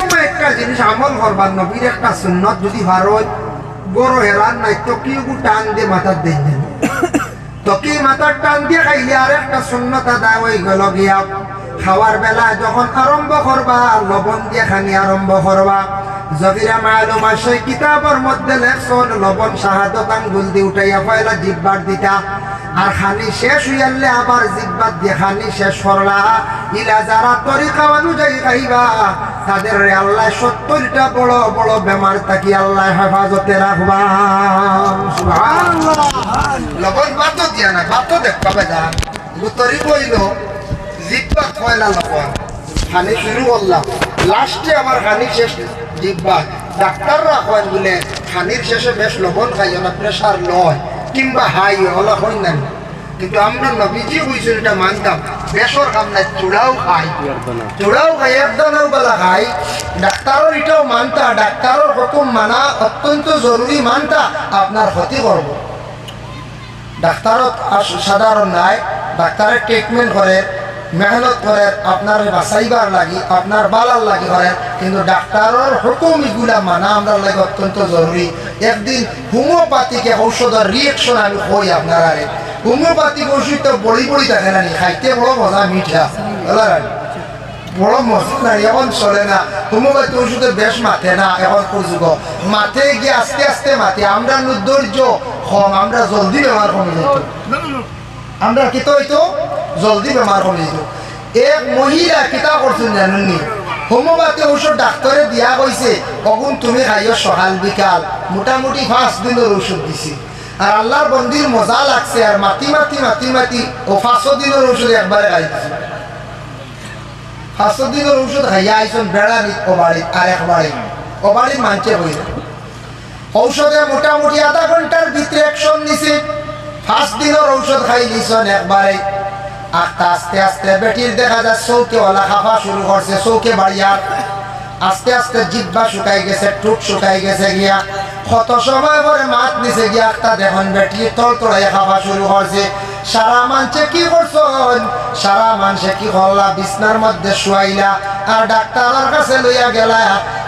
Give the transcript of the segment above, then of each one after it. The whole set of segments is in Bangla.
সময় একটা জিনিস আমল করবার নবীর একটা সুন্নত যদি ভারো বড় হেরান নাই, তো কি টান দিয়ে মাথার দেন তো কি মাথার টান দিয়ে খাইলে আর একটা সুন্নত আদায় হয়ে গেল গিয়া? খাওয়ার বেলা যখন আরম্ভ করবা, লবণ দিয়ে খানি আরম্ভ করবা। জবিরা মালুম আছে কিতাবের মধ্যে লেখছন লবণ, শাহাদত, আঙ্গুল দিয়ে উঠাইয়া পয়লা জিব্বার দিতা। আর খানি শেষ হইয়ালে আবার জিব্বার দিয়ে খানি শেষ করলা। ইলা যারা তরিকা অনুযায়ী খাইবা, তাদের আল্লাহ সত্তরটা বড় বড় বেমার থাকি আল্লাহ হেফাজতে রাখবা। লবণ বাতো দিয়া না বাতো দেখবা বেদা তরি বইল জিব্বা কয়লা লবণ। খানি শুরু করলাম লাস্টে আমার খানি শেষ জিব্বা। ডাক্তাররা কয় বলে খানির শেষে বেশ লবণ খাইও না, প্রেশার লয়। কিংবা হাই, হলা হই না কিন্তু আমরা নবীজি হয়েছিল এটা মানতাম। বেসর কাম নাই চূড়াও খাই। চূড়াও খাই একদমও বেলা খাই। ডাক্তারও এটাও মানতা ডাক্তারের হুকুম মানা, অত্যন্ত জরুরি মানতা, আপনার ক্ষতি করব। ডাক্তারত আস- সাধারণ নাই, ডাক্তারের ট্রিটমেন্ট করে। মেহনত করে আপনার বাঁচাইবার লাগি, আপনার বালার লাগি করে, কিন্তু ডাক্তারের হুকুম এগুলা মানা আমরা লাগে অত্যন্ত জরুরি। একদিন হোমিওপ্যাথিকে ঔষধের রিয়েকশন আমি হই আপনার হোমিওপ্যাথিক ওষুধ তো বড়ি বড়ি থাকে না খাইতে বড় মজা, মিঠা। বুঝলা না? বড় মজা না এখন চলে না। হোমিওপ্যাথি ওষুধে বেশ মাথে না এখন যুগ মাথে গিয়ে আস্তে আস্তে মাথে আমরা ধৈর্য কম, আমরা জলদি বেমার কমে যেত। আমরা কি তো জলদি বেমার কমে যেত এক মহিলা কিতা করছেন জানেননি হোমিওপ্যাথি ওষুধ ডাক্তারে দিয়া কইছে কখন তুমি খাইও সকাল বিকাল। মোটামুটি পাঁচ দিনের ওষুধ দিছি আর আল্লাহর বন্দির মজা লাগছে আর মাতি মাতি মাতি মাতি ও পাঁচশো দিনের ওষুধ একবারে খাইছে পাঁচশো দিনের ঔষধ খাইয়া আইসন বাড়ি আর এক বাড়ি ও বাড়ির মানছে হইল ঔষধে মোটামুটি আধা ঘণ্টার ভিতরে অ্যাকশন নিছে ফার্স্ট দিনের ঔষধ খাই নিছন একবারে আস্তে আস্তে বেটির দেখা যায়, চৌকে ওলা খাফা শুরু করছে, চৌকে আস্তে আস্তে জিব্বা শুকাই গেছে টুক শুকাই গেছে গিয়া। কত সময় মাত নিচে গিয়া একটা দেখুন বেটি, তল তলাই খাওয়া শুরু করছে। সারা মানছে কি করছন? সারা মানুষে কি করলা? বিছনার মধ্যে শুয়াইলা। আর ডাক্তারের কাছে লইয়া গেলা।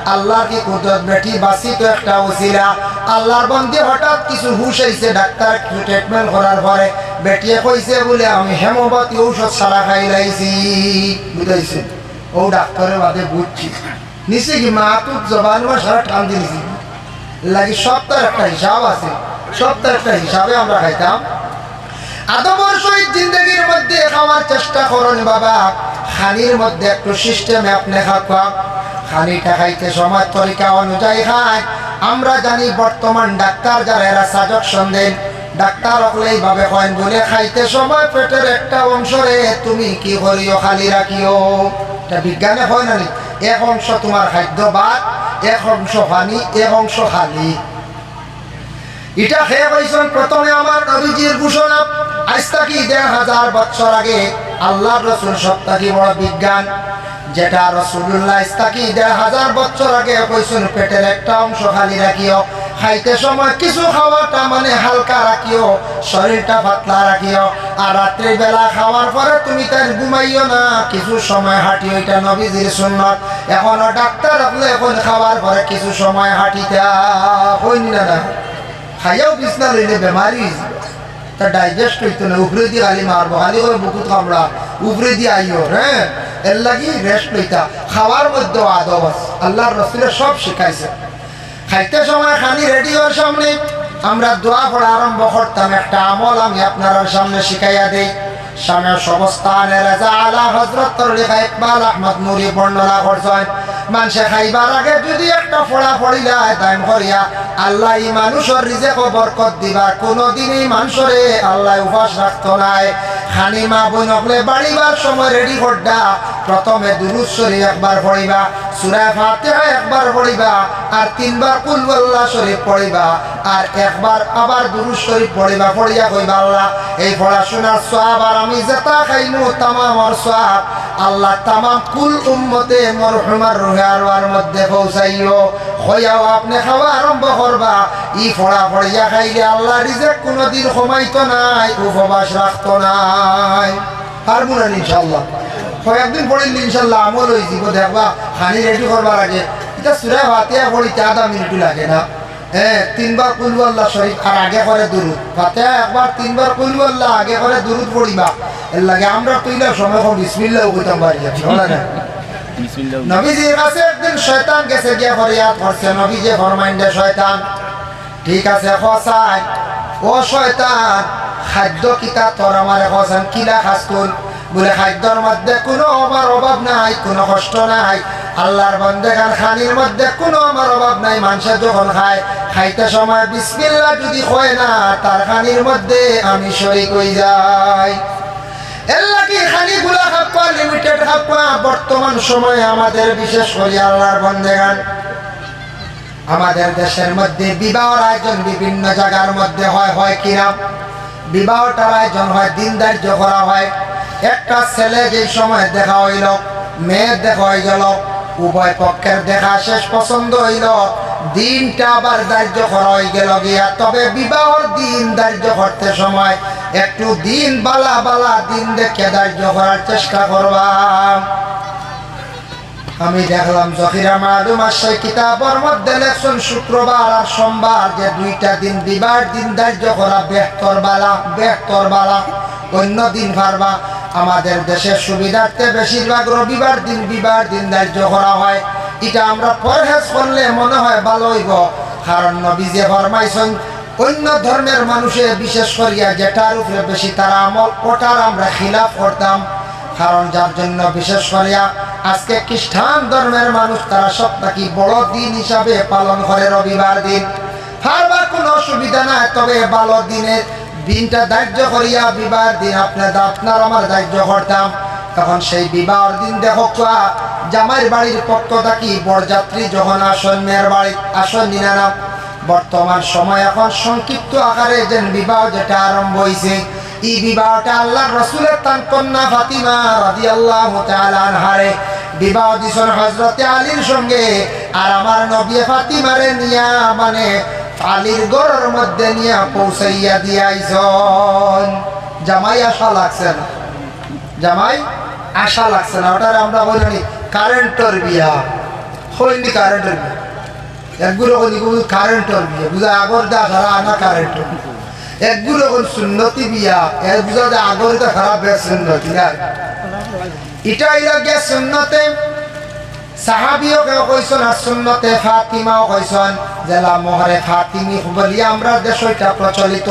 আল্লাহর কি কুদরত বেটি? বাসি তো একটা উচিলা আল্লাহর বন্দি হঠাৎ কিছু হুশ হয়েছে ডাক্তার ট্রিটমেন্ট করার পরে। বেটিয়ে কইছে বলে, আমি হেমোপাতি ঔষধ সারা খাই লাইছি। বুঝাইছে। ও ডাক্তারের বাদে বুঝছি। নিচে কি মা তো জবান সারা টান দিয়েছি? লাগি সপ্তাহের একটা হিসাব আছে। সপ্তাহের একটা হিসাবে আমরা খাইতাম। আদবর সহিত জিন্দগির মধ্যে খাওয়ার চেষ্টা করুন বাবা। খানির মধ্যে একটু সিস্টেমে আপনি খাওয়া খানিটা খাইতে সময় তরিকা অনুযায়ী খায়। আমরা জানি বর্তমান ডাক্তার যারা, এরা সাজেকশন দেন ডাক্তার অকলেই ভাবে কয়েন বলে খাইতে সময় পেটের একটা অংশ রে। তুমি কি করিও, খালি রাখিও। এটা বিজ্ঞানে হয় না? এক অংশ তোমার খাদ্য বাদ, এক অংশ পানি, এক অংশ খালি। এটা খেয়ে পাইছেন প্রথমে আমার নবীজির ঘোষণা, আজ থাকি দেড় হাজার বছর আগে আল্লাহ রসুল সপ্তাহি বড় বিজ্ঞান, যেটা রসুল্লাহ ইস্তাকি দেড় হাজার বছর আগে কইছেন, পেটের একটা অংশ খালি রাখিও, খাইতে সময় কিছু খাওয়াটা মানে হালকা রাখিও, শরীরটা পাতলা রাখিও, আর রাত্রি বেলা খাওয়ার পরে তুমি তার ঘুমাইও না, কিছু সময় হাঁটি ওইটা নবীজির সুন্নত। এখনও ডাক্তার আপনি এখন খাওয়ার পরে কিছু সময় হাঁটিতে হইনি না। খাইয়াও বিছনা লইলে বেমারি। তা ডাইজেস্ট হইতো না উপরে দিয়ে আলি মারবো আলি করে বুকুত কামড়া উপরে দিয়ে আইও হ্যাঁ এর লাগি রেস্ট লইতা খাওয়ার মধ্যেও আদব আছে আল্লাহর রসুলে সব শিখাইছে খাইতে সময় খানি রেডিওর সামনে আমরা দোয়া পড়া আরম্ভ করতাম একটা আমল আমি আপনার সামনে শিখাইয়া দেই স্বামী সবস্থানে রাজা আলা হজরত তরলিখা ইকবাল আহমদ নুরি বর্ণনা করছেন মানুষে খাইবার আগে যদি একটা ফোড়া ফড়িলা দাম করিয়া আল্লাহ মানুষের রিজেক বরকত দিবা কোনোদিনই মানুষরে আল্লাহ উপাস রাখতো নাই। খানি মা বোন হকলে বাড়িবার সময় রেডি করডা প্রথমে দুরুদ শরীফ একবার পড়িবা, সূরা ফাতিহা একবার পড়িবা, আর তিনবার কুল আল্লাহ শরীফ পড়িবা, আর একবার আবার দুরুদ শরীফ পড়িবা, পড়িয়া কইবা, আল্লাহ, এই পড়াশোনার সওয়াব আর আমি যেটা খাইমু তামামর সওয়াব। আল্লাহ তামাম কুল উম্মতে মরহুমার রুহে আরওয়ার মধ্যে পৌঁছাইও হইয়াও আপনি খাওয়া আরম্ভ করবা ই ফড়া ফড়িয়া খাইলে আল্লাহ রিজেক কোনোদিন কমাইতো নাই উপবাস রাখতো নাই। পারব না ইনশাল্লাহ কয়েকদিন ইনশাল্লাহ আমল হয়ে যাব দেখবা খানি রেডি করবার আগে। এটা সুরা ভাতিয়া পড়ি আধা মিনিট লাগে না। হ্যাঁ তিনবার কুলু আল্লাহ শরীফ আর আগে করে দুরুদ। একবার তিনবার কুলু আল্লাহ আগে করে দুরুদ পড়িবা। এর লাগে আমরা তুইলে সময় কম বিসমিল্লাহ কইতাম পারি না? নবীজির কাছে একদিন শয়তান গেছে গিয়ে ফরিয়াদ করছে। নবীজি ফরমাইন দে শয়তান ঠিক আছে, খসাই। ও শয়তান, খাদ্য কিতা তোর আমার খসান? কিলা খাস্তুন বলে, খাদ্যর মধ্যে কোনো আমার অভাব নাই, কোনো কষ্ট নাই। আল্লাহর বন্দে খান খানির মধ্যে কোনো আমার অভাব নাই। মানুষের যখন খায়, খাইতে সময় বিসমিল্লাহ যদি হয় না, তার খানির মধ্যে আমি শরিক হয়ে যাই। খানিগুলা খাপ্পা লিমিটেড বর্তমান সময়ে আমাদের বিশেষ করে আল্লাহর বন্দেগান আমাদের দেশের মধ্যে বিবাহর আয়োজন বিভিন্ন জায়গার মধ্যে হয় হয় কিনা? বিবাহটার আয়োজন হয়, দিন ধার্য করা হয়। একটা ছেলে যে সময় দেখা হইল, মেয়ের দেখা হয়ে গেল উভয় পক্ষের দেখা শেষ পছন্দ হইল, দিনটা আবার ধার্য করা হয়ে গেল গিয়া। তবে বিবাহর দিন ধার্য করতে সময় একটু দিন বালা বালা দিন দেখে ধার্য করার চেষ্টা করবাম আমি দেখলাম জহিরা মাদুম আশাই কিতাবর মধ্যে লেখছেন শুক্রবার আর সোমবার যে দুইটা দিন বিবাহ দিন ধার্য করা বেহতর বালা বেহতর বালা। অন্য দিন পারবা আমাদের দেশের সুবিধার্থে বেশিরভাগ রবিবার দিন বিবাহ দিন ধার্য করা হয়। এটা আমরা পরহেজ করলে মনে হয় ভালো হইব কারণ নবীজে ফরমাইছেন, অন্য ধর্মের মানুষে বিশেষ করিয়া যেটার উপরে বেশি তারা আমল, ওটার আমরা খিলাফ করতাম। কারণ যার জন্য বিশেষ করিয়া আজকে খ্রিস্টান ধর্মের মানুষ, তারা সপ্তাহে বড় দিন হিসাবে পালন করে রবিবার দিন। হারবার কোনো অসুবিধা নাই, তবে ভালো দিনের দিনটা ধার্য করিয়া বিবাহ দিন আপনার আপনার আমার ধার্য করতাম। তখন সেই বিবাহর দিন দেখো কুয়া জামাইয়ের বাড়ির পক্ষ থাকি বরযাত্রী যখন আসন মেয়ের বাড়ি আসন নিনা বর্তমান সময় এখন সংক্ষিপ্ত আকারে যেন বিবাহ যেটা আরম্ভ হয়েছে এই বিবাহটা আল্লাহ রসুলের তান কন্যা ফাতিমা রাজি আল্লাহ আনহারে বিবাহ দিছন হজরতে আলীর সঙ্গে আর আমার নবী ফাতিমারে নিয়া মানে আলীর গড়ের মধ্যে নিয়া পৌঁছাইয়া দিয়াইছন। জামাই আশা লাগছে না। জামাই আশা লাগছে না। ওটার আমরা বলি কারেন্টর বিয়া। হইনি কারেন্টের বিয়া? একগুলো কলি কারেন্টর বিয়া? বুঝা আগর দা খারা আনা কারেন্টর একগুলো সুন্নতি বিয়া। এর বুঝা আগর দা খারাপ বিয়া সুন্নতি। না এটা ইলা গিয়া সুন্নতে। সাহাবিও কেউ কইছেন আর সুন্নতে ফাতিমাও কইছেন জেলা মোহরে ফাতিমি বলিয়া আমরা দেশটা প্রচলিত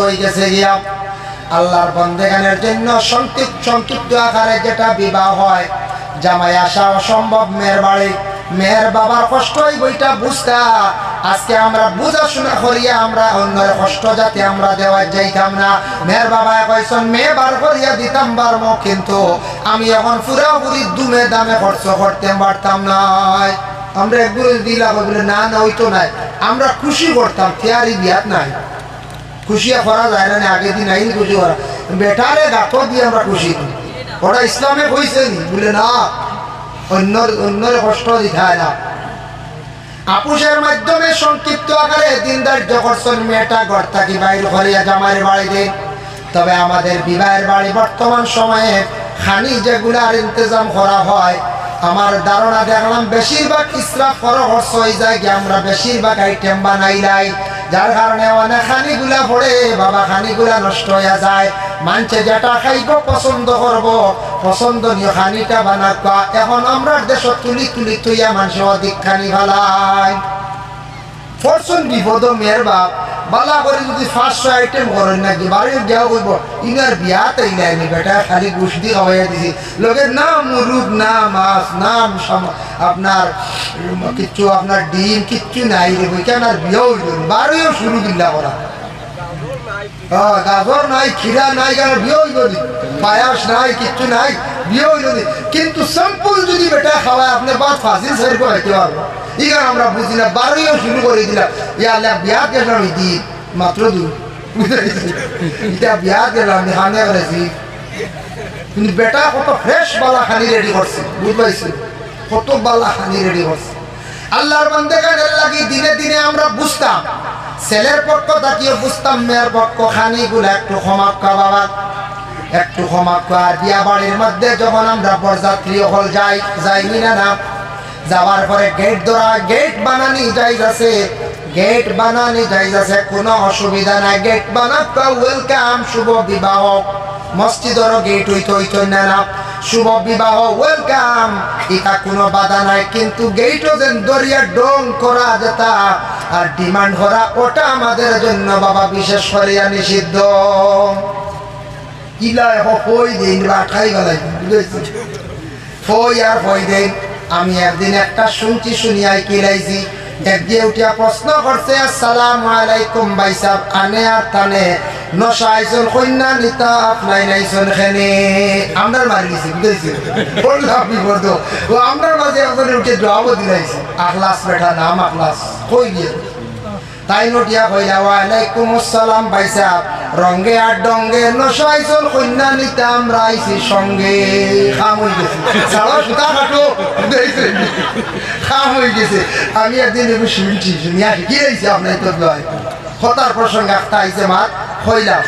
যেটা বিবাহ হয়, জামাই আসা অসম্ভব মেয়ের বাড়ি মেয়ের বাবার কষ্ট বইটা বুঝতা, আজকে আমরা বুঝাশোনা করিয়া আমরা অন্যের কষ্ট যাতে আমরা দেওয়া যাইতাম না। মেয়ের বাবা কইসন মেয়ে বার করিয়া দিতাম পারব কিন্তু আমি এখন পুরাপুরি দুমে দামে খরচ করতে পারতাম নয় আমরা একগুলো দিলাম বলে না না, ওই তো নাই। আমরা খুশি করতাম থিয়ারি বিয়াত নাই। খুশিয়া করা যায় না, আগে দিন আইন খুশি করা। বেটারে গাথো দিয়ে আমরা খুশি। করি ওরা ইসলামে কইছে নি, বলে, না অন্যর অন্যের কষ্ট দিথায় না। আপুষের মাধ্যমে সংক্ষিপ্ত আকারে দিন ধার্য করছেন মেয়েটা ঘর থাকি বাইর করিয়া জামাইয়ের বাড়িতে। তবে আমাদের বিবাহের বাড়ি বর্তমান সময়ে খানি যেগুলার ইন্তজাম করা হয়, আমার ধারণা দেখলাম বেশিরভাগ ইসরাফ খরচ হয়ে যায় কি আমরা বেশিরভাগ আইটেম বানাই নাই। যার কারণে অনেক খানিগুলা পড়ে, বাবা খানিগুলা নষ্ট হয়ে যায়। মানছে যেটা খাইব, পছন্দ করব পছন্দনীয় খানিটা বানাক। এখন আমরা দেশ তুলি তুলি তুইয়া মানুষ অধিক খানি ভালাই ফরচুন বিপদ মেয়ের বাপ বালা করে যদি পাঁচশো আইটেম করেন নাকি? বাড়ি দেওয়া করব ইনার বিয়াতে ইনাইনি বেটা, খালি গুষ্টি খাওয়াইয়া দিছি। লোকের না মুরুগ না মাছ না সাম- আপনার কিচ্ছু, আপনার ডিম, কিচ্ছু নাই রে বই, কেন আর বিয়েও বাড়িও শুরু দিল্লা করা গাজর নাই খিরা নাই, কেন বিয়ে হইল পায়াস নাই, কিচ্ছু নাই। বিয়ে হইল নি। কিন্তু সিম্পল যদি বেটা খাওয়ায় আপনি বাদ ফাঁসিল সাইড করে হইতে পারব ইগান আমরা বুঝি না, বারোইও শুরু করে দিলাম। ইয়া আল্লাহ, বিয়া গেলাম ইদি মাত্র দু এটা বিয়া গেলাম হানে করেছি? কিন্তু বেটা কত ফ্রেশ বালা খানি রেডি করছে বুঝ পাইছি কত বালা খানি রেডি করছে। আল্লাহর বান্দে গানের লাগি দিনে দিনে আমরা বুঝতাম, ছেলের পক্ষ থাকিও বুঝতাম, মেয়ের পক্ষ খানি গুলা একটু ক্ষমাক্কা বাবা। একটু ক্ষমা কর বিয়া বাড়ির মধ্যে যখন আমরা বরযাত্রী হল যাই যাইনি না না, যাওয়ার পরে গেট ধরা গেট বানানি যাই আছে গেট বানানি যাই আছে কোনো অসুবিধা নাই গেট বানাপ্পা ওয়েলকাম শুভ বিবাহ। মসজিদেরও গেট হইতে হইতো না না, শুভ বিবাহ ওয়েলকাম এটা কোনো বাধা নাই, কিন্তু গেটও যেন দরিয়া ডং করা যেতা, আর ডিমান্ড করা, ওটা আমাদের জন্য বাবা বিশেষ করিয়া নিষিদ্ধ। ইলা এখন ফই দিন বা খাই বুঝেছি? ফই আর ফই দিন, আমি একদিন একটা শুনছি, শুনিয়াই কিলাইছি। একদিন উঠিয়া প্রশ্ন করছে, আসসালামু আলাইকুম ভাই সাহ আনে আর তানে নশাইছন কন্যা নিতা আপনাই নাইছন খেনে। আমরার মারি গেছি, বুঝেছি? বললাম, বিপদ। ও, আমরার মাঝে একজনে উঠে দোয়াবো দিলাইছে, আখলাস বেটা, নাম আখলাস, কই গিয়ে? তাই নটিয়া কইলা, ওয়ালাইকুম আসসালাম ভাই সাহ রঙ্গে আর ডঙ্গে নশাইছন কন্যা নিতে আমরা সঙ্গে। গেছে। সারা সুতা কাটো। গেছে। আমি একদিন একটু শুনছি, শুনিয়া কি হয়েছে আপনার তো লয় প্রসঙ্গে একটা আইছে হইলাম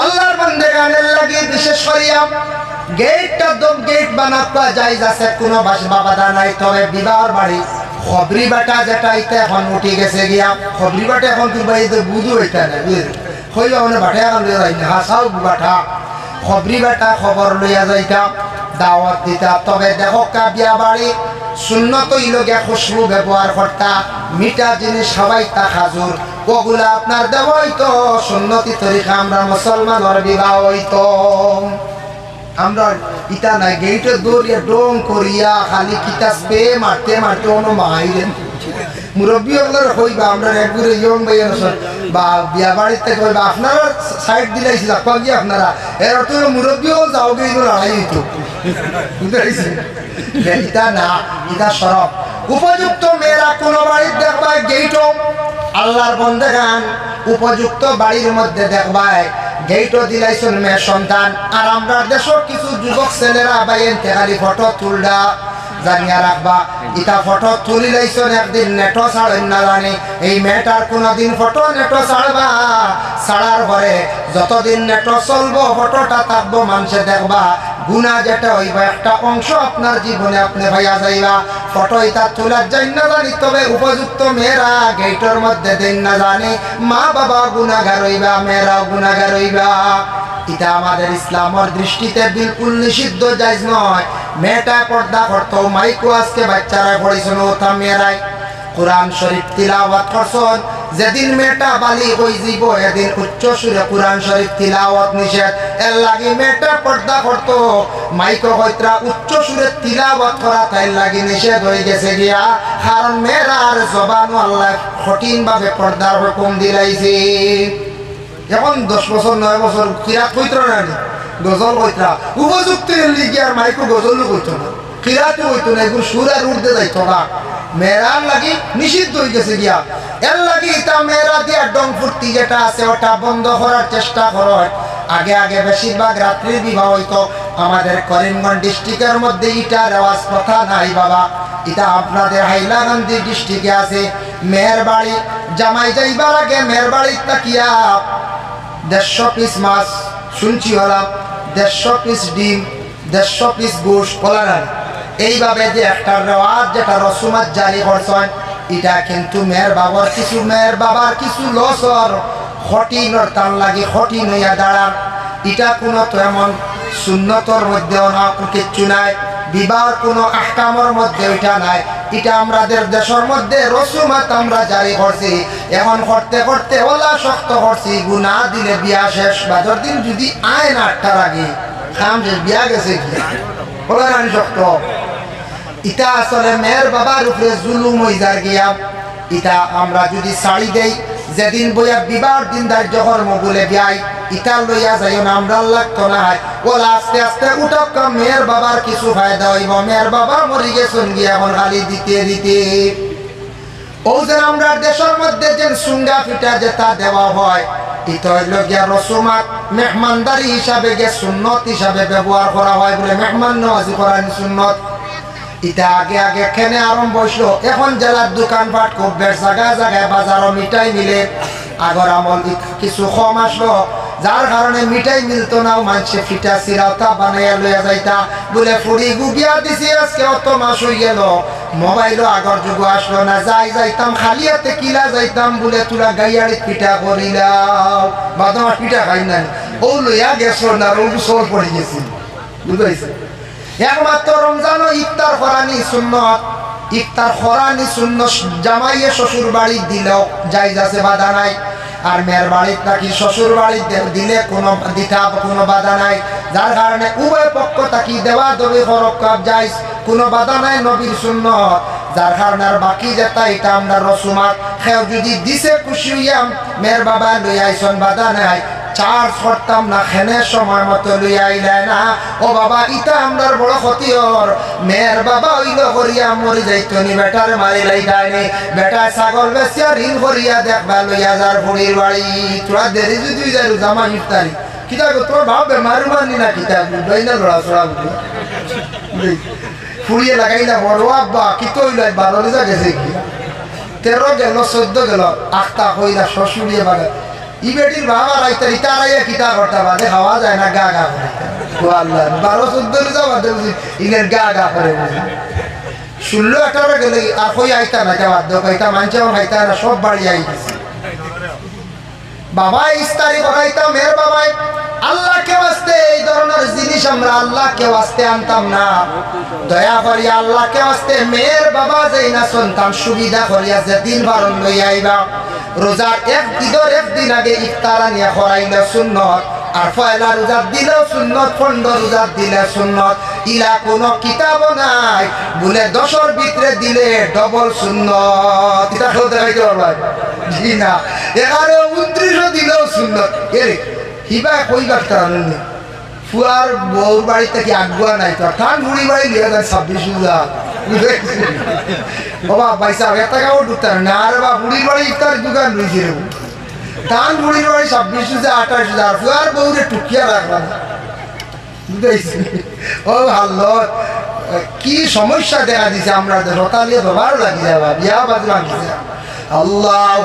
আল্লাহর বন্দে গানের বিশেষ করিয়া গেটটা দম গেট বানাপ্পা যাই যাচ্ছে কোনো বাস বাবা নাই, তবে বিবাহর বাড়ি। খবরি বাটা যেটা ইতে এখন উঠি গেছে গিয়া, খবরি বাটা এখন তুই তো বুধু হইতা না বুঝলি? হইবা মানে বাটা এখন হাসাও বাটা। খবরি বাটা খবর লইয়া যাইতা, দাওয়াত দিতা। তবে দেখো কা বিয়া বাড়ি সুন্নত ইলগে খুশবু ব্যবহার করতা, মিঠা জিনিস সবাই তা খাজুর। ওগুলা আপনার দেব হইতো সুন্নতি তরিকা আমরা মুসলমানের বিবাহ হইতো আমরা ইটা নাই, গেইটে দৌড়িয়া ডোং করিয়া খালি কিতা স্পে মারতে মারতে ono মাইরেন মুরব্বী হলার হইবা আমরা একগুলো ইয়ং ভাই বা বিয়া বাড়িতে কইবা, আপনারা সাইড দিলাইছিল আপনার কি আপনারা? এর তো মুরব্বীও যাও গে এগুলো লড়াই হইতো। বুঝতে না, ইটা সরব। উপযুক্ত মেয়েরা কোনো বাড়ির দেখবা গেইটও আল্লাহর বন্দে গান উপযুক্ত বাড়ির মধ্যে দেখবায়। গেইটও দিলাইছুন মেয়ের সন্তান। আর আমরা দেশের কিছু যুবক ছেলেরা বাইন তেহারি ফটো তুলডা। জানিয়া রাখবা। ইটা ফটো তুলি লাইছন একদিন, নেটো ছাড়েন না জানি এই মেয়েটার কোনোদিন ফটো নেটো ছাড়বা। ছাড়ার পরে যতদিন নেটো চলবো, ফটোটা থাকব মানুষে দেখবা। গুণা যেটা হইবা, একটা অংশ আপনার জীবনে আপনি ভাইয়া যাইবা। ফটো ইটা তোলার যাই না জানি, তবে উপযুক্ত মেয়েরা গেটের মধ্যে দেন না জানি। মা বাবা গুণাগার হইবা, মেয়েরাও গুণাগার হইবা। এটা আমাদের ইসলামের দৃষ্টিতে বিলকুল নিষিদ্ধ যাইজ নয়। মেয়েটা পর্দা করতো মাইকো আজকে বাচ্চারা পড়েছিল ওটা মেয়েরাই কোরআন শরীফ তিলাওয়াত করছন। যেদিন মেয়েটা বালি হই যাব, এদিন উচ্চ সুরে কোরআন শরীফ তিলাওয়াত নিষেধ। এর লাগি মেয়েটা পর্দা করতো, মাইকো হইত্রা উচ্চ সুরে তিলাওয়াত করা তাই লাগি নিষেধ হয়ে গেছে গিয়া। কারণ মেয়েরা আর জবানও আল্লাহ কঠিন ভাবে পর্দার হুকুম দিলাইছে। এখন দশ বছর, নয় বছর, কিরাত কইত্র না নি? গজল কইত্রা উপযুক্ত লিগি আর মাইকো গজলও কইতো না। কিরাতও হইতো না এগুলো সুর আর উঠতে যাইতো না। মেয়েরার লাগি নিষিদ্ধ হয়ে গেছে গিয়া। এর লাগি তা মেয়েরা দিয়া ডং ফুর্তি যেটা আছে, ওটা বন্ধ করার চেষ্টা করো আগে আগে বেশিরভাগ রাত্রির বিবাহ হইতো। আমাদের করিমগঞ্জ ডিস্ট্রিক্টের মধ্যে ইটা রেওয়াজ প্রথা নাই বাবা। এটা আপনাদের হাইলাকান্দি ডিস্ট্রিক্টে আছে। মেয়ের বাড়ি, জামাই যাইবার আগে মেয়ের বাড়ির তাকিয়া। দেড়শো পিস মাছ শুনছি হলাম। দেড়শো পিস ডিম দেড়শো পিস গোশ কলার এইভাবে যে একটা রেওয়াজ যেটা রসুমাত জারি করছেন, এটা কিন্তু মেয়ের বাবার কিছু, মেয়ের বাবার কিছু লসর হটিনর তার লাগে হটিন হইয়া দাঁড়ান। এটা কোনো তো এমন সুন্নতর মধ্যে না কিচ্ছু নাই। বিবাহ কোনো আহকামর মধ্যে ওইটা নাই। এটা আমাদের দেশের মধ্যে রসুমাত আমরা জারি করছি। এখন করতে করতে ওলা শক্ত করছি গুনা দিলে বিয়া শেষ বাজার দিন যদি আইন আটটার আগে খাম শেষ, বিয়া গেছে কি? ওলা রানি শক্ত। ইটা আসলে মেয়ের বাবার উপরে জুলুম হয়ে যায় গিয়া। ইটা আমরা যদি শাড়ি দেই যেদিন বইয়া বিবাহ দিন ধার্য কর্ম বলে বিয়াই, ইটা লইয়া যাইও না, আমরা লাগতো না হয় ওলা আস্তে আস্তে উঠক, মেয়ের বাবার কিছু ফায়দা হইব। মেয়ের বাবা মরি গেছেন গিয়া এখন খালি দিতে দিতে। ও যে আমরা দেশের মধ্যে যে সুঙ্গা ফিটা যেটা দেওয়া হয়, ইটা হইল গিয়া রসুমাত, মেহমানদারি হিসাবে গে সুন্নত হিসাবে ব্যবহার করা হয় বলে মেহমান নওয়াজি করার সুন্নত। ইটা আগে আগে খেনে আরম্ভ হইছিল এখন জেলার দোকানপাট খুব বেশ জায়গায় জায়গায় বাজারও মিটাই মিলে আগর আমল কিছু কম আসলো। যার কারণে মিঠাই মিলতো না মানুষে ফিটা সিরাওতা বানাইয়া লইয়া যাইতা। বলে, ফুড়ি গুবিয়া দিছি, আজকে অত মাস হয়ে গেল। মোবাইলও আগর যুগ আসলো না, যাই যাইতাম, খালি হাতে কিলা যাইতাম। বলে, তোরা গাইয়াড়ি পিঠা করিলাম বাদামার পিঠা খাই নাই। ও লইয়া গেছো না, ও সর পড়ে গেছি। বুঝাইছে একমাত্র রমজান ও ইফতার করানি সুন্নত। ইফতার করানি শূন্য জামাইয়ে শ্বশুর বাড়ি দিলেও যাই যাচ্ছে বাধা নাই। আর মেয়ের বাড়ির নাকি শ্বশুর বাড়ি দিলে কোনো দিতা কোনো বাধা নাই। যার কারণে উভয় পক্ষ তাকি দেওয়া দবি হরকাব যাই কোনো বাধা নাই নবীর শূন্য যার কারণে আর বাকি যেটা এটা আমরা রসুমাত। খেও যদি দিছে খুশি হইয়াম, মেয়ের বাবা লই আইসন, বাধা নাই। চার করতাম না খেনে সময় মতো আইলে না। ও বাবা, ইটা আমরার বড় ক্ষতি হর মেয়ের বাবা হইল করিয়া মরি যাইতো নি বেটার মারি লাই যায়নি বেটা ছাগল বেচিয়া, ঋণ করিয়া দেখবা লইয়া যার বুড়ির বাড়ি। তোরা দেরি যদি যাই জামা ইফতারি কিতা গো, তোর ভাব বেমার মানি না কিতা বুঝবাই না লড়া চড়া বুঝলি ফুড়িয়ে লাগাই না বড় আব্বা কি তো হইল বারো যা গেছে কি? তেরো গেল, চোদ্দ গেল আখতা কইলা শ্বশুরিয়ে বাগে ই বেটির বাবা রাইতে ইতারাইয়া কিতা করতে বাদে খাওয়া যায় না, গা গা করে। ও আল্লাহ, বারো চোদ্দ যা দেখছি ইগের গা গা করে বুঝি ষোলো আঠারো গেলে আর কই আইতা না? যাওয়ার বাধ্য কইতা মানছে খাইতা না, সব বাড়ি আই গেছে বাবা, ইস্তারি করাইতা মেয়ের বাবাই আল্লাহকে বাস্তে এই ধরনের জিনিস আমরা আল্লাহকে বাস্তে আনতাম না। দয়া করিয়া আল্লাহকে আসতে মেয়ের বাবা যেই না সন্তান সুবিধা করিয়া যে দিন বারণ লইয়াইবা রোজার এক দিদর একদিন আগে ইফতার আনিয়া করাইলে সুন্নত। আর পয়লা রোজার দিলেও সুন্নত খন্ড রোজার দিলে সুন্নত। ইলা কোনো কিতাব নাই, বলে দশর ভিতরে দিলে ডবল সুন্নত। এটা কেউ দেখাইতে পারবা জি না। এগারো উনত্রিশও দিলেও সুন্নত। এরে হিবা কইবার তার ফুয়ার বউর বাড়ি থেকে আগুয়া নাই তো? ঠান বুড়ি বাড়ি দুই হাজার ছাব্বিশ হাজার। বাবা পয়সা এক টাকাও ঢুকতে না। আর বা বুড়ির বাড়ি ইফতার দোকান রয়েছে রে। ধান বুড়ির বাড়ি ছাব্বিশ হাজার আঠাশ হাজার ফুয়ার বউরে টুকিয়া রাখলাম বুঝাইছি ও ভালো কি সমস্যা দেখা দিছে আমরা রতালিয়ে ধরার লাগি যাবা বিয়া বাজ লাগিছে আল্লাহ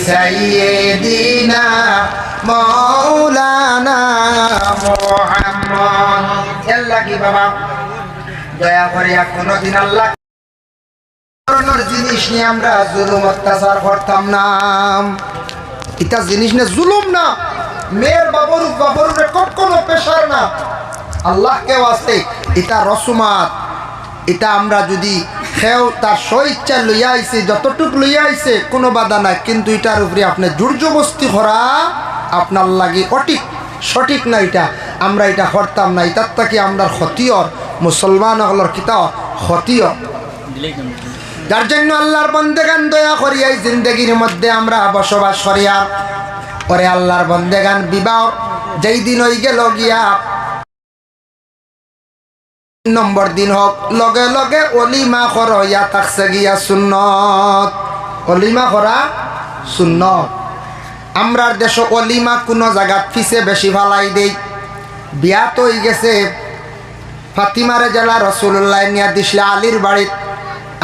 سيدنا مولانا محمد يلا কি বাবা দয়া করে কোনোদিন আল্লাহ ধরনের জিনিস নিয়ে আমরা জুলুম অত্যাচার করতাম না এটা জিনিস না জুলুম না মেয়ের বাবরু বাবরুরে কখনো পেশার না। আল্লাহকে ওয়াস্তে, এটা রসুমাত। এটা আমরা যদি সেও তার স্বইচ্ছা লইয়া আইছে, যতটুক লইয়া আইছে, কোনো বাধা নাই। কিন্তু এটার উপরে আপনি জোরজবস্তি করা আপনার লাগে অটিক। সঠিক না এটা। আমরা এটা করতাম না। এটার থেকে আমরা ক্ষতিয়র মুসলমান হলর কিতা? ক্ষতিয়র। যার জন্য আল্লাহর বন্দেগান দয়া করিয়া এই জিন্দগির মধ্যে আমরা বসবাস করিয়া পরে আল্লাহর বন্দেগান বিবাহ, যেই দিন হয়ে গেল গিয়া। নম্বর দিন হোক, লগে লগে অলিমা কর ইয়া থাকছে গিয়া সুন্নত। অলিমা করা সুন্নত। আমরার দেশ অলিমা কোনো জায়গাত ফিসে বেশি ভালাই দেই। বিয়া তো গেছে ফাতিমারে জেলা রসুল্লাহ নিয়া দিসলে আলীর বাড়িত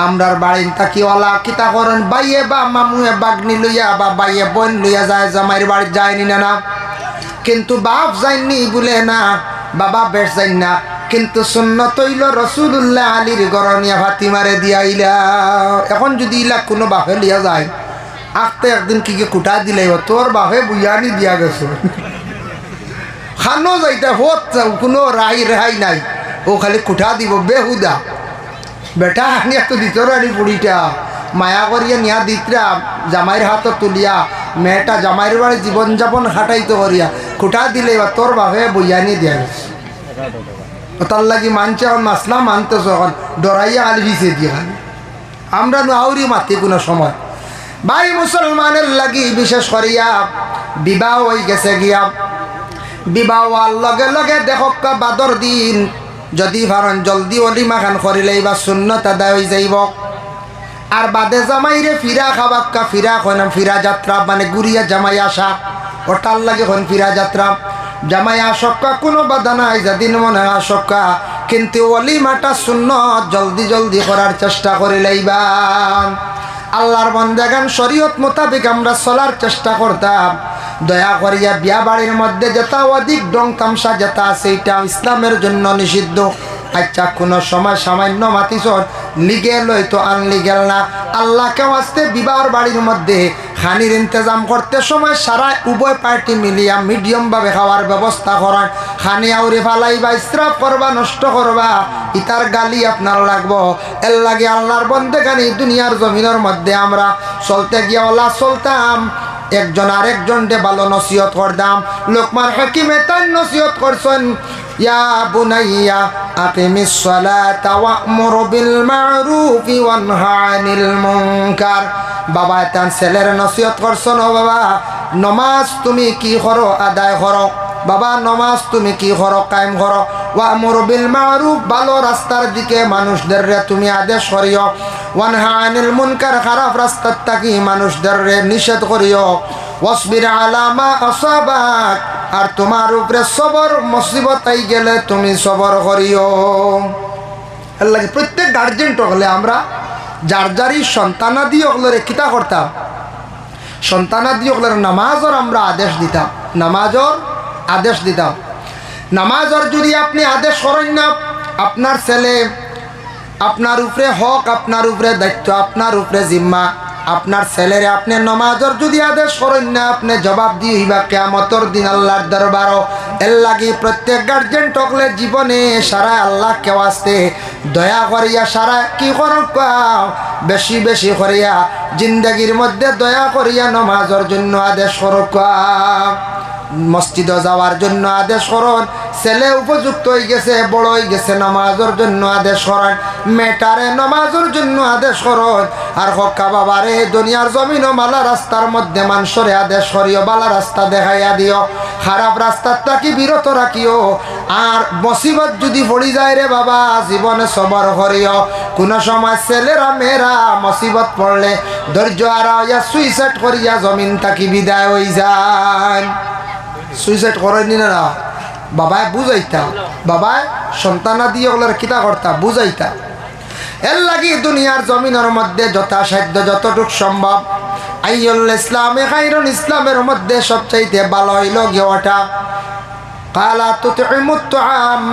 আমরার বাড়িন তাকিওয়ালা, কিতা করেন? বাইয়ে বা মামুয়ে বাগনি লইয়া বা বাইয়ে বোন লইয়া যায়, জামাইয়ের বাড়িত যায়নি না না। কিন্তু বাপ যায়নি বলে না, বাবা বেশ যাই না। কিন্তু সুন্নত হইল রসুল্লাহ আলীর গরনিয়া ফাতিমারে দিয়াইলা এখন যদি ইলা কোনো বাপে লিয়া যায় আখতে একদিন কি কি কুটা দিলে তোর বাপে বুঝানি দিয়া গেছে। খানো যাইতে, হোত কোনো রাই রেহাই নাই। ও খালি কুঠা দিব, বেহুদা। বেটা আনি এত দিতরানি বুড়িটা। মায়া করিয়া নিয়া দিতরা, জামাইয়ের হাত তুলিয়া, মেয়েটা জামাইয়ের বাড়ি জীবনযাপন হাঁটাইতে করিয়া। খুঁটা দিলে এবার তোর বাপে বইয়ানি দিয়া গেছে। তার লাগি মানছে এখন মাসলা মানতেছ এখন, ডরাইয়া আলি ভিসে দিয়া। আমরা আউরি মাতি কোনো সময়। ভাই, মুসলমানের লাগি বিশেষ করিয়া বিবাহ হয়ে গেছে গিয়া। বিবাহ লগে লগে দেখক বাদর দিন। যদি ভারণ জলদি অলিমা খান বা শূন্যতা আদায় হয়ে যাইব। আর বাদে জামাইরে ফিরা খাবাক্কা ফিরা কইনাম ফিরা যাত্রা মানে গুড়িয়া জামাই আসা। ওটার লাগে হন ফিরা যাত্রা। জামাই আসক্কা কোনো বাধা নাই, যেদিন মনে আসক্কা কিন্তু অলিমাটা শূন্য জলদি জলদি করার চেষ্টা করিলেইবা আল্লাহর বন্দেগান শরীয়ত মোতাবেক আমরা চলার চেষ্টা করতাম। দয়া করিয়া বিয়া বাড়ির মধ্যে যেটা অধিক ডং তামসা যেটা আছে এটা ইসলামের জন্য নিষিদ্ধ। আচ্ছা কোনো সময় সামান্য মাতিসর লিগেল হয়তো আনলিগেল না। আল্লাহকে আসতে বিবাহর বাড়ির মধ্যে খানির ইন্তজাম করতে সময় সারা উভয় পার্টি মিলিয়া মিডিয়ামভাবে খাওয়ার ব্যবস্থা করান। খানি আউরি ফালাই বা ইস্রাফ করবা, নষ্ট করবা, ইতার গালি আপনার লাগবো। এর লাগে আল্লাহর বন্ধে দুনিয়ার জমিনের মধ্যে আমরা চলতে গিয়ে ওলা চলতাম। একজন আরেকজনকে ভালো নসিহত করতাম লোকমান হাকিমে তাই নসিহত করছেন, ইয়া বুনাইয়া আকিমিস সালাতা ওয়া'মুর বিল মা'রুফি ওয়ানহা আনিল মুনকার। বাবা তান ছেলের নসিহত করছেন, ও বাবা, নমাজ তুমি কি করো, আদায় করো? বাবা, নমাজ তুমি কি করো, কায়েম করো? ওয়া'মুর বিল মা'রুফ ভালো রাস্তার দিকে মানুষদের তুমি আদেশ করিও। ওয়ানহা আনিল মুনকার খারাপ রাস্তার থাকি মানুষদের নিষেধ করিও। ওয়াসবির আলা মা আসাবাক, আর তোমার উপরে সবর মুসিবত আই গেলে তুমি সবর করিও। লাগে প্রত্যেক গার্জেন হলে আমরা যার যারই সন্তানাদি ওগুলোরে কিতা করতাম, সন্তানাদি ওগুলোর নামাজর আমরা আদেশ দিতাম, নামাজর আদেশ দিতাম। নামাজর যদি আপনি আদেশ করেন না, আপনার ছেলে আপনার উপরে হক, আপনার উপরে দায়িত্ব, আপনার উপরে জিম্মা। আপনার ছেলেরে আপনি নমাজর যদি আদেশ করেন না, আপনি জবাব দিয়ে হইবা কেমতর দিন আল্লাহর দরবারও। এর লাগি প্রত্যেক গার্জেন টকলে জীবনে সারা আল্লাহ কেউ আসতে দয়া করিয়া সারা কি করক বেশি বেশি করিয়া জিন্দগির মধ্যে দয়া করিয়া নমাজর জন্য আদেশ করক মসজিদে যাওয়ার জন্য আদেশ করুন। ছেলে উপযুক্ত হয়ে গেছে, বড় হয়ে গেছে, নামাজের জন্য আদেশ করেন। মেটারে নামাজের জন্য আদেশ করুন। আর হক্কা বাবারে, দুনিয়ার জমিন মালা রাস্তার মধ্যে মানুষরে আদেশ করিও, বালা রাস্তা দেখাইয়া দিও। খারাপ রাস্তার তাকি বিরত রাখিও? আর বসিবত যদি পড়ি যায় রে বাবা, জীবনে সবর করিও। কোনো সময় ছেলেরা, মেয়েরা মুসিবত পড়লে ধৈর্য আর সুইসাইড করিয়া জমিন তাকি বিদায় হয়ে যায়? সুইসাইড করেনি না না বাবায় বুঝাইতা। বাবায় সন্তানা দিয়ে ওগুলোর কিতা করতা, বুঝাইতা। এর লাগি দুনিয়ার জমিনের মধ্যে যথাসাধ্য যতটুক সম্ভব, আইয়ুল ইসলামে খাইরুল ইসলামের মধ্যে সবচাইতে ভালো হইল গেওয়াটা কালা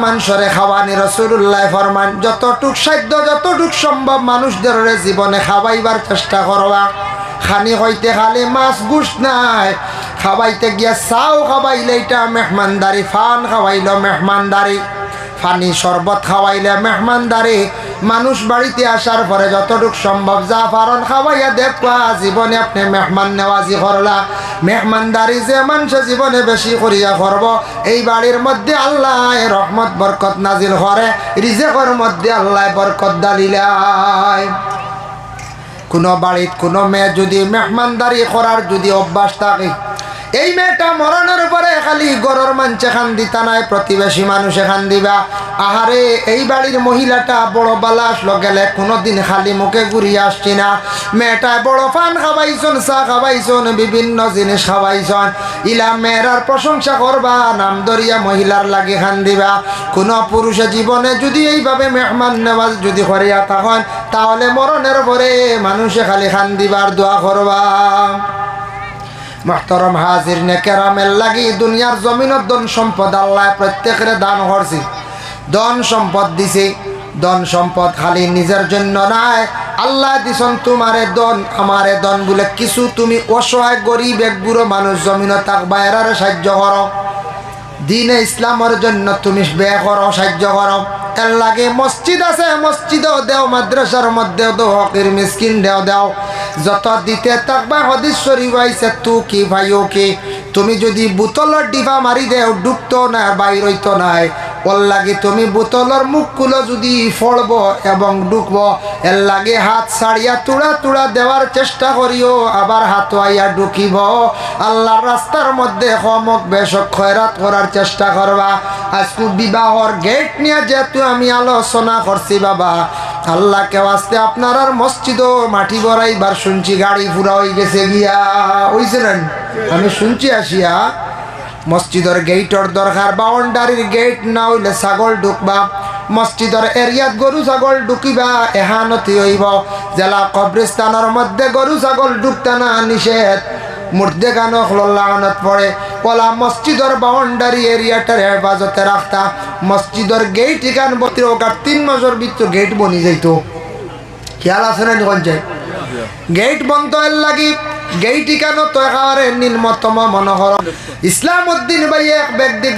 মানুষরে খাওয়ানি রসুল্লাহ ফরমান, যতটুক সাধ্য যতটুক সম্ভব মানুষদের জীবনে খাওয়াইবার চেষ্টা করবা। খানি হইতে খালি মাছ গুস নাই খাওয়াইতে গিয়া চাও খাওয়াইলে এটা মেহমানদারি, ফান খাওয়াইল মেহমানদারি। ফানি শরবত খাওয়াইলে মেহমানদারি। মানুষ বাড়িতে আসার পরে যতটুক সম্ভব যা পারন খাওয়াইয়া দেখবা, জীবনে আপনি মেহমান নেওয়াজি করলা। মেহমানদারি যে মানুষ জীবনে বেশি করিয়া করব, এই বাড়ির মধ্যে আল্লাহ রহমত, বরকত নাজিল করে। রিজেকর মধ্যে আল্লাহ বরকত দালিলায় কোনো বাড়িত কোনো মেয়ে যদি মেহমানদারি করার যদি অভ্যাস থাকে এই মেয়েটা মরণের পরে খালি গরর মাঞ্চে খান দিতা নাই প্রতিবেশী মানুষ খান দিবা আহারে, এই বাড়ির মহিলাটা বড় বালাস গেলে কোনোদিন খালি মুখে ঘুরিয়ে আসছি না। মেয়েটায় বড় পান খাওয়াইছন, চা খাওয়াইছন, বিভিন্ন জিনিস খাওয়াইছন। ইলা মেয়েরার প্রশংসা করবা, নাম দরিয়া মহিলার লাগে খান দিবা কোনো পুরুষে জীবনে যদি এইভাবে মেহমান নেওয়াজ যদি করিয়া তখন তাহলে মরণের পরে মানুষে খালি খান দিবার দোয়া করবা। মহতরম হাজির নে কেরামের লাগি দুনিয়ার জমিনের ধন সম্পদ আল্লাহ প্রত্যেকের দান করছি। ধন সম্পদ দিছে, ধন সম্পদ খালি নিজের জন্য নাই। আল্লাহ দিছন তোমারে দন আমারে দন বলে কিছু তুমি অসহায়, গরিব, এক বুড়ো মানুষ জমিন থাকবা এরারে সাহায্য করো। দিনে ইসলামের জন্য তুমি বে করো, সাহায্য করো। এর লাগে মসজিদ আছে, মসজিদও দেও, মাদ্রাসার মধ্যেও দেও, হকির মিসকিন দেও দেও। যত দিতে থাকবা হদিস শরীফ আইছে, তু কি ভাইও কি? তুমি যদি বোতলের ডিবা মারি দেও, ডুবতো না বাইর হইতো নাই। ওর লাগে তুমি বোতলের মুখগুলো যদি ফড়ব এবং ঢুকব এর লাগে হাত ছাড়িয়া তুড়া তুড়া দেওয়ার চেষ্টা করিও আবার হাত আইয়া ঢুকিব আল্লাহর রাস্তার মধ্যে হমক বেশক খয়রাত করার চেষ্টা করবা আজকু বিবাহর গেট নিয়ে যেহেতু আমি আলোচনা করছি বাবা। আল্লাহকে আসতে আপনার আর মসজিদ মাটি বড়াইবার শুনছি, গাড়ি পুরা হয়ে গেছে গিয়া। হইছে না আমি শুনছি আসিয়া, মসজিদের গেটর দরকার বাউন্ডারির গেট না হইলে ছাগল ঢুকবা, মসজিদের এরিয়াত গরু ছাগল ঢুকিবা, এহানতি হইব। জেলা কবরিস্তানের মধ্যে গরু ছাগল ঢুকতে না নিষেধ। মুর্দে গানো পড়ে। পলা মসজিদর বাউন্ডারি এরিয়াটার হেফাজতে রাখতা। মসজিদর গেট এখান বতির ওকার তিন মাসের ভিতর গেট বনি যাইত। খেয়াল আছে না যখন যাই গেট বন্ধ এর লাগি গেইটি কেন তো একেবারে নিম্নতম মনোহর। ইসলাম উদ্দিন ভাই এক ব্যক্তি